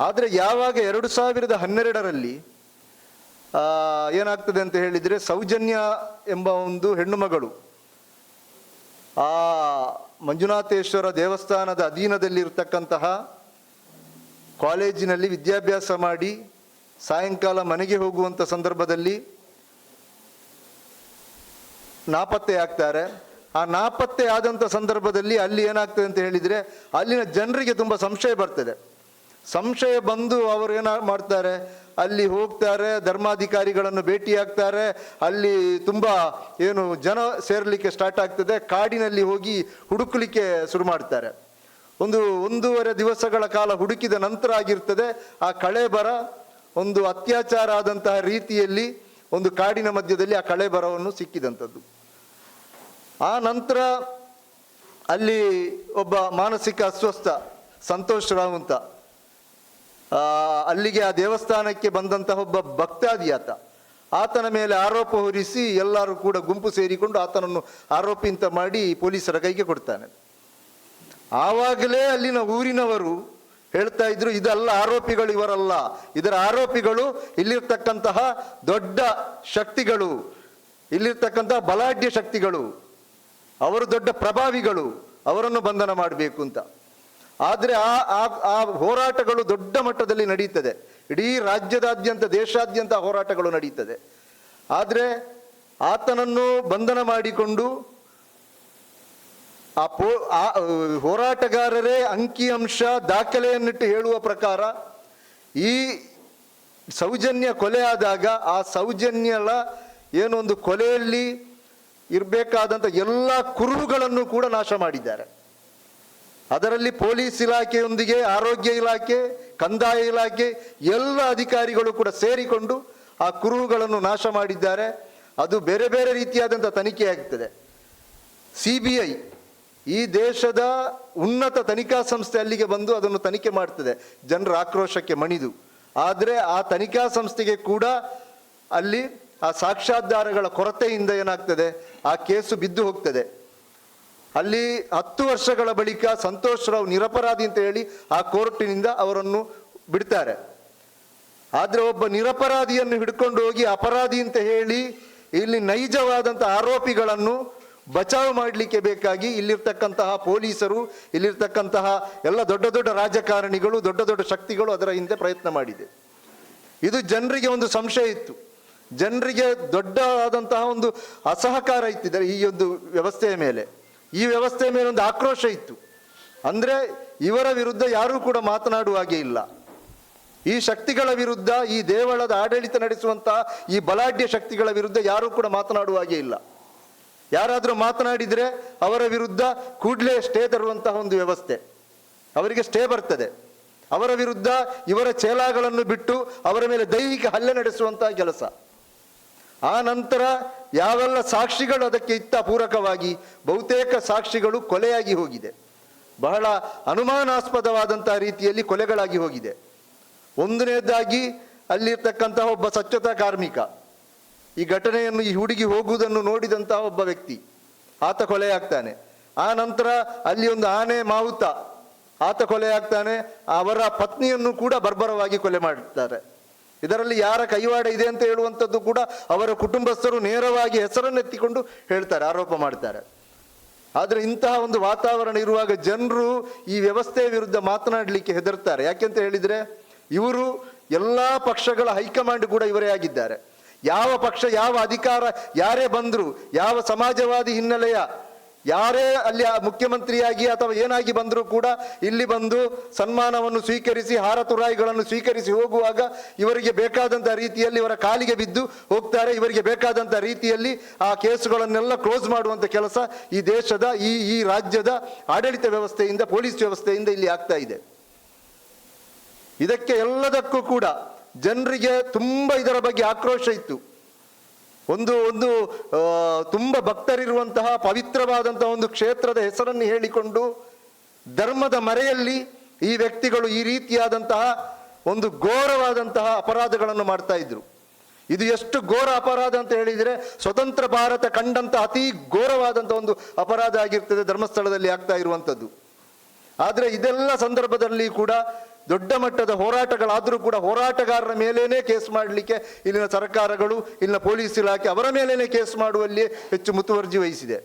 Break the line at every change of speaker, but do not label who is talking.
ಆದರೆ ಯಾವಾಗ ಎರಡು ಸಾವಿರದ ಹನ್ನೆರಡರಲ್ಲಿ ಏನಾಗ್ತದೆ ಅಂತ ಹೇಳಿದರೆ ಸೌಜನ್ಯ ಎಂಬ ಒಂದು ಹೆಣ್ಣು ಮಗಳು ಆ ಮಂಜುನಾಥೇಶ್ವರ ದೇವಸ್ಥಾನದ ಅಧೀನದಲ್ಲಿರ್ತಕ್ಕಂತಹ ಕಾಲೇಜಿನಲ್ಲಿ ವಿದ್ಯಾಭ್ಯಾಸ ಮಾಡಿ ಸಾಯಂಕಾಲ ಮನೆಗೆ ಹೋಗುವಂಥ ಸಂದರ್ಭದಲ್ಲಿ ನಾಪತ್ತೆ ಆಗ್ತಾರೆ. ಆ ನಾಪತ್ತೆ ಆದಂಥ ಸಂದರ್ಭದಲ್ಲಿ ಅಲ್ಲಿ ಏನಾಗ್ತದೆ ಅಂತ ಹೇಳಿದರೆ ಅಲ್ಲಿನ ಜನರಿಗೆ ತುಂಬ ಸಂಶಯ ಬರ್ತದೆ. ಸಂಶಯ ಬಂದು ಅವರು ಏನ ಮಾಡ್ತಾರೆ? ಅಲ್ಲಿ ಹೋಗ್ತಾರೆ, ಧರ್ಮಾಧಿಕಾರಿಗಳನ್ನು ಭೇಟಿಯಾಗ್ತಾರೆ ಅಲ್ಲಿ ತುಂಬ ಏನು ಜನ ಸೇರಲಿಕ್ಕೆ ಸ್ಟಾರ್ಟ್ ಆಗ್ತದೆ, ಕಾಡಿನಲ್ಲಿ ಹೋಗಿ ಹುಡುಕಲಿಕ್ಕೆ ಶುರು ಮಾಡ್ತಾರೆ. ಒಂದು ಒಂದೂವರೆ ದಿವಸಗಳ ಕಾಲ ಹುಡುಕಿದ ನಂತರ ಆಗಿರ್ತದೆ, ಆ ಕಳೆಬರ ಒಂದು ಅತ್ಯಾಚಾರ ಆದಂತಹ ರೀತಿಯಲ್ಲಿ ಒಂದು ಕಾಡಿನ ಮಧ್ಯದಲ್ಲಿ ಆ ಕಳೆಬರವನ್ನು ಸಿಕ್ಕಿದಂಥದ್ದು. ಆ ನಂತರ ಅಲ್ಲಿ ಒಬ್ಬ ಮಾನಸಿಕ ಅಸ್ವಸ್ಥ, ಸಂತೋಷ್ ರಾವ್ ಅಂತ ಅಲ್ಲಿಗೆ ಆ ದೇವಸ್ಥಾನಕ್ಕೆ ಬಂದಂತಹ ಒಬ್ಬ ಭಕ್ತಾದಿಯಾತ ಆತ ಆತನ ಮೇಲೆ ಆರೋಪ ಹೊರಿಸಿ ಎಲ್ಲರೂ ಕೂಡ ಗುಂಪು ಸೇರಿಕೊಂಡು ಆತನನ್ನು ಆರೋಪಿ ಅಂತ ಮಾಡಿ ಪೊಲೀಸರ ಕೈಗೆ ಕೊಡ್ತಾನೆ. ಆವಾಗಲೇ ಅಲ್ಲಿನ ಊರಿನವರು ಹೇಳ್ತಾ ಇದ್ರು, ಇದೆಲ್ಲ ಆರೋಪಿಗಳು, ಇವರಲ್ಲ. ಇದರ ಆರೋಪಿಗಳು ಇಲ್ಲಿರ್ತಕ್ಕಂತಹ ದೊಡ್ಡ ಶಕ್ತಿಗಳು ಇಲ್ಲಿರ್ತಕ್ಕಂತಹ ಬಲಾಢ್ಯ ಶಕ್ತಿಗಳು, ಅವರು ದೊಡ್ಡ ಪ್ರಭಾವಿಗಳು, ಅವರನ್ನು ಬಂಧನ ಮಾಡಬೇಕು ಅಂತ. ಆದರೆ ಆ, ಆ- ಹೋರಾಟಗಳು ದೊಡ್ಡ ಮಟ್ಟದಲ್ಲಿ ನಡೆಯುತ್ತದೆ ಇಡೀ ರಾಜ್ಯದಾದ್ಯಂತ, ದೇಶಾದ್ಯಂತ ಹೋರಾಟಗಳು ನಡೆಯುತ್ತದೆ ಆದರೆ ಆತನನ್ನು ಬಂಧನ ಮಾಡಿಕೊಂಡು ಆ ಪೋ, ಆ, ಹೋರಾಟಗಾರರೇ ಅಂಕಿಅಂಶ, ದಾಖಲೆಯನ್ನಿಟ್ಟು ಹೇಳುವ ಪ್ರಕಾರ ಈ ಸೌಜನ್ಯ ಕೊಲೆ ಆದಾಗ ಆ ಸೌಜನ್ಯಳ ಏನೊಂದು ಕೊಲೆಯಲ್ಲಿ ಇರಬೇಕಾದಂಥ ಎಲ್ಲ ಕುರುಹುಗಳನ್ನು ಕೂಡ ನಾಶ ಮಾಡಿದ್ದಾರೆ. ಅದರಲ್ಲಿ ಪೊಲೀಸ್ ಇಲಾಖೆಯೊಂದಿಗೆ, ಆರೋಗ್ಯ ಇಲಾಖೆ, ಕಂದಾಯ ಇಲಾಖೆ, ಎಲ್ಲ ಅಧಿಕಾರಿಗಳು ಕೂಡ ಸೇರಿಕೊಂಡು ಆ ಕುರುಹುಗಳನ್ನು ನಾಶ ಮಾಡಿದ್ದಾರೆ. ಅದು ಬೇರೆ ಬೇರೆ ರೀತಿಯಾದಂಥ ತನಿಖೆ ಆಗ್ತದೆ. ಸಿ ಬಿ ಐ ಈ ದೇಶದ ಉನ್ನತ ತನಿಖಾ ಸಂಸ್ಥೆ ಅಲ್ಲಿಗೆ ಬಂದು ಅದನ್ನು ತನಿಖೆ ಮಾಡ್ತದೆ. ಜನರ ಆಕ್ರೋಶಕ್ಕೆ ಮಣಿದು. ಆದರೆ ಆ ತನಿಖಾ ಸಂಸ್ಥೆಗೆ ಕೂಡ ಅಲ್ಲಿ ಆ ಸಾಕ್ಷ್ಯಾಧಾರಗಳ ಕೊರತೆಯಿಂದ ಏನಾಗ್ತದೆ? ಆ ಕೇಸು ಬಿದ್ದು ಹೋಗ್ತದೆ. ಅಲ್ಲಿ ಹತ್ತು ವರ್ಷಗಳ ಬಳಿಕ ಸಂತೋಷ್ ರಾವ್ ನಿರಪರಾಧಿ ಅಂತ ಹೇಳಿ ಆ ಕೋರ್ಟಿನಿಂದ ಅವರನ್ನು ಬಿಡ್ತಾರೆ. ಆದರೆ ಒಬ್ಬ ನಿರಪರಾಧಿಯನ್ನು ಹಿಡ್ಕೊಂಡು ಹೋಗಿ ಅಪರಾಧಿ ಅಂತ ಹೇಳಿ ಇಲ್ಲಿ ನೈಜವಾದಂಥ ಆರೋಪಿಗಳನ್ನು ಬಚಾವ್ ಮಾಡಲಿಕ್ಕೆ ಬೇಕಾಗಿ ಇಲ್ಲಿರ್ತಕ್ಕಂತಹ ಪೊಲೀಸರು, ಇಲ್ಲಿರ್ತಕ್ಕಂತಹ ಎಲ್ಲ ದೊಡ್ಡ ದೊಡ್ಡ ರಾಜಕಾರಣಿಗಳು, ದೊಡ್ಡ ದೊಡ್ಡ ಶಕ್ತಿಗಳು ಅದರ ಹಿಂದೆ ಪ್ರಯತ್ನ ಮಾಡಿದೆ. ಇದು ಜನರಿಗೆ ಒಂದು ಸಂಶಯ ಇತ್ತು. ಜನರಿಗೆ ದೊಡ್ಡ ಆದಂತಹ ಒಂದು ಅಸಹಕಾರ ಇತ್ತಿದ್ದಾರೆ ಈ ಒಂದು ವ್ಯವಸ್ಥೆಯ ಮೇಲೆ. ಈ ವ್ಯವಸ್ಥೆ ಮೇಲೊಂದು ಆಕ್ರೋಶ ಇತ್ತು. ಅಂದರೆ ಇವರ ವಿರುದ್ಧ ಯಾರೂ ಕೂಡ ಮಾತನಾಡುವ ಹಾಗೆ ಇಲ್ಲ. ಈ ಶಕ್ತಿಗಳ ವಿರುದ್ಧ, ಈ ದೇವಳದ ಆಡಳಿತ ನಡೆಸುವಂತಹ ಈ ಬಲಾಢ್ಯ ಶಕ್ತಿಗಳ ವಿರುದ್ಧ ಯಾರೂ ಕೂಡ ಮಾತನಾಡುವ ಹಾಗೆ ಇಲ್ಲ. ಯಾರಾದರೂ ಮಾತನಾಡಿದರೆ ಅವರ ವಿರುದ್ಧ ಕೂಡಲೇ ಸ್ಟೇ ತರುವಂತಹ ಒಂದು ವ್ಯವಸ್ಥೆ. ಅವರಿಗೆ ಸ್ಟೇ ಬರ್ತದೆ. ಅವರ ವಿರುದ್ಧ ಇವರ ಚೇಲಾಗಳನ್ನು ಬಿಟ್ಟು ಅವರ ಮೇಲೆ ದೈಹಿಕ ಹಲ್ಲೆ ನಡೆಸುವಂತಹ ಕೆಲಸ. ಆ ನಂತರ ಯಾವೆಲ್ಲ ಸಾಕ್ಷಿಗಳು ಅದಕ್ಕೆ ಇತ್ತ ಪೂರಕವಾಗಿ ಬಹುತೇಕ ಸಾಕ್ಷಿಗಳು ಕೊಲೆಯಾಗಿ ಹೋಗಿದೆ. ಬಹಳ ಅನುಮಾನಾಸ್ಪದವಾದಂತಹ ರೀತಿಯಲ್ಲಿ ಕೊಲೆಗಳಾಗಿ ಹೋಗಿದೆ. ಒಂದನೇದಾಗಿ ಅಲ್ಲಿರ್ತಕ್ಕಂತಹ ಒಬ್ಬ ಸ್ವಚ್ಛತಾ ಕಾರ್ಮಿಕ. ಈ ಘಟನೆಯನ್ನು, ಈ ಹುಡುಗಿ ಹೋಗುವುದನ್ನು ನೋಡಿದಂತಹ ಒಬ್ಬ ವ್ಯಕ್ತಿ. ಆತ ಕೊಲೆಯಾಗ್ತಾನೆ. ಆ ನಂತರ ಅಲ್ಲಿ ಒಂದು ಆನೆ ಮಾವುತ. ಆತ ಕೊಲೆಯಾಗ್ತಾನೆ. ಅವರ ಪತ್ನಿಯನ್ನು ಕೂಡ ಬರ್ಬರವಾಗಿ ಕೊಲೆ ಮಾಡುತ್ತಾರೆ ಇದರಲ್ಲಿ ಯಾರ ಕೈವಾಡ ಇದೆ ಅಂತ ಹೇಳುವಂಥದ್ದು ಕೂಡ ಅವರ ಕುಟುಂಬಸ್ಥರು ನೇರವಾಗಿ ಹೆಸರನ್ನೆತ್ತಿಕೊಂಡು ಹೇಳ್ತಾರೆ, ಆರೋಪ ಮಾಡ್ತಾರೆ. ಆದರೆ ಇಂತಹ ಒಂದು ವಾತಾವರಣ ಇರುವಾಗ ಜನರು ಈ ವ್ಯವಸ್ಥೆಯ ವಿರುದ್ಧ ಮಾತನಾಡಲಿಕ್ಕೆ ಹೆದರ್ತಾರೆ. ಯಾಕೆಂತ ಹೇಳಿದರೆ, ಇವರು ಎಲ್ಲ ಪಕ್ಷಗಳ ಹೈಕಮಾಂಡ್ ಕೂಡ ಇವರೇ ಆಗಿದ್ದಾರೆ. ಯಾವ ಪಕ್ಷ, ಯಾವ ಅಧಿಕಾರ, ಯಾರೇ ಬಂದರು, ಯಾವ ಸಮಾಜವಾದಿ ಹಿನ್ನೆಲೆಯ ಯಾರೇ ಅಲ್ಲಿ ಮುಖ್ಯಮಂತ್ರಿಯಾಗಿ ಅಥವಾ ಏನಾಗಿ ಬಂದರೂ ಕೂಡ ಇಲ್ಲಿ ಬಂದು ಸನ್ಮಾನವನ್ನು ಸ್ವೀಕರಿಸಿ, ಹಾರ ತುರಾಯಿಗಳನ್ನು ಸ್ವೀಕರಿಸಿ ಹೋಗುವಾಗ ಇವರಿಗೆ ಬೇಕಾದಂಥ ರೀತಿಯಲ್ಲಿ ಇವರ ಕಾಲಿಗೆ ಬಿದ್ದು ಹೋಗ್ತಾರೆ. ಇವರಿಗೆ ಬೇಕಾದಂಥ ರೀತಿಯಲ್ಲಿ ಆ ಕೇಸುಗಳನ್ನೆಲ್ಲ ಕ್ಲೋಸ್ ಮಾಡುವಂಥ ಕೆಲಸ ಈ ದೇಶದ, ಈ ಈ ರಾಜ್ಯದ ಆಡಳಿತ ವ್ಯವಸ್ಥೆಯಿಂದ, ಪೊಲೀಸ್ ವ್ಯವಸ್ಥೆಯಿಂದ ಇಲ್ಲಿ ಆಗ್ತಾ ಇದೆ. ಇದಕ್ಕೆ ಎಲ್ಲದಕ್ಕೂ ಕೂಡ ಜನರಿಗೆ ತುಂಬ ಇದರ ಬಗ್ಗೆ ಆಕ್ರೋಶ ಇತ್ತು. ಒಂದು ಒಂದು ತುಂಬ ಭಕ್ತರಿರುವಂತಹ ಪವಿತ್ರವಾದಂತಹ ಒಂದು ಕ್ಷೇತ್ರದ ಹೆಸರನ್ನು ಹೇಳಿಕೊಂಡು ಧರ್ಮದ ಮರೆಯಲ್ಲಿ ಈ ವ್ಯಕ್ತಿಗಳು ಈ ರೀತಿಯಾದಂತಹ ಒಂದು ಘೋರವಾದಂತಹ ಅಪರಾಧಗಳನ್ನು ಮಾಡ್ತಾ ಇದ್ರು. ಇದು ಎಷ್ಟು ಘೋರ ಅಪರಾಧ ಅಂತ ಹೇಳಿದರೆ ಸ್ವತಂತ್ರ ಭಾರತ ಕಂಡಂತ ಅತಿ ಘೋರವಾದಂತಹ ಒಂದು ಅಪರಾಧ ಆಗಿರ್ತದೆ ಧರ್ಮಸ್ಥಳದಲ್ಲಿ ಆಗ್ತಾ ಇರುವಂಥದ್ದು. ಆದರೆ ಇದೆಲ್ಲ ಸಂದರ್ಭದಲ್ಲಿ ಕೂಡ ದೊಡ್ಡ ಮಟ್ಟದ ಹೋರಾಟಗಳಾದರೂ ಕೂಡ ಹೋರಾಟಗಾರರ ಮೇಲೇನೆ ಕೇಸ್ ಮಾಡಲಿಕ್ಕೆ ಇಲ್ಲಿನ ಸರ್ಕಾರಗಳು, ಇಲ್ಲಿನ ಪೊಲೀಸ್ ಇಲಾಖೆ ಅವರ ಮೇಲೇನೆ ಕೇಸ್ ಮಾಡುವಲ್ಲಿ ಹೆಚ್ಚು ಮುತುವರ್ಜಿ ವಹಿಸಿದೆ.